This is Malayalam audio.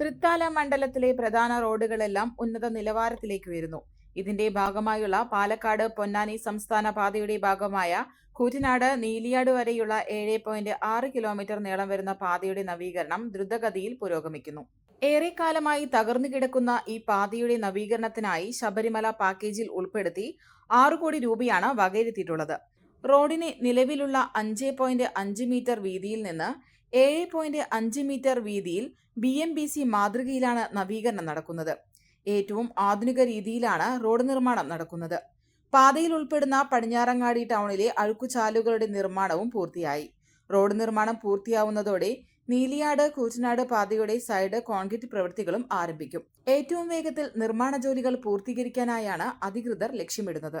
തൃത്താല മണ്ഡലത്തിലെ പ്രധാന റോഡുകളെല്ലാം ഉന്നത നിലവാരത്തിലേക്ക് ഉയരുന്നു. ഇതിന്റെ ഭാഗമായുള്ള പാലക്കാട് പൊന്നാനി സംസ്ഥാന പാതയുടെ ഭാഗമായ കൂറ്റനാട് നീലിയാട് വരെയുള്ള ഏഴ് പോയിന്റ് ആറ് കിലോമീറ്റർ നീളം വരുന്ന പാതയുടെ നവീകരണം ദ്രുതഗതിയിൽ പുരോഗമിക്കുന്നു. ഏറെക്കാലമായി തകർന്നു കിടക്കുന്ന ഈ പാതയുടെ നവീകരണത്തിനായി ശബരിമല പാക്കേജിൽ ഉൾപ്പെടുത്തി ആറു കോടി രൂപയാണ് വകയിരുത്തിയിട്ടുള്ളത്. റോഡിന് നിലവിലുള്ള അഞ്ച് പോയിന്റ് അഞ്ച് മീറ്റർ വീതിയിൽ നിന്ന് ഏഴ് പോയിന്റ് അഞ്ച് മീറ്റർ വീതിയിൽ ബി എം ബി സി മാതൃകയിലാണ് നവീകരണം നടക്കുന്നത്. ഏറ്റവും ആധുനിക രീതിയിലാണ് റോഡ് നിർമ്മാണം നടക്കുന്നത്. പാതയിൽ ഉൾപ്പെടുന്ന പടിഞ്ഞാറങ്ങാടി ടൗണിലെ അഴുക്കുചാലുകളുടെ നിർമ്മാണവും പൂർത്തിയായി. റോഡ് നിർമ്മാണം പൂർത്തിയാവുന്നതോടെ നീലിയാട് കൂറ്റനാട് പാതയുടെ സൈഡ് കോൺക്രീറ്റ് പ്രവൃത്തികളും ആരംഭിക്കും. ഏറ്റവും വേഗത്തിൽ നിർമ്മാണ ജോലികൾ പൂർത്തീകരിക്കാനായാണ് അധികൃതർ ലക്ഷ്യമിടുന്നത്.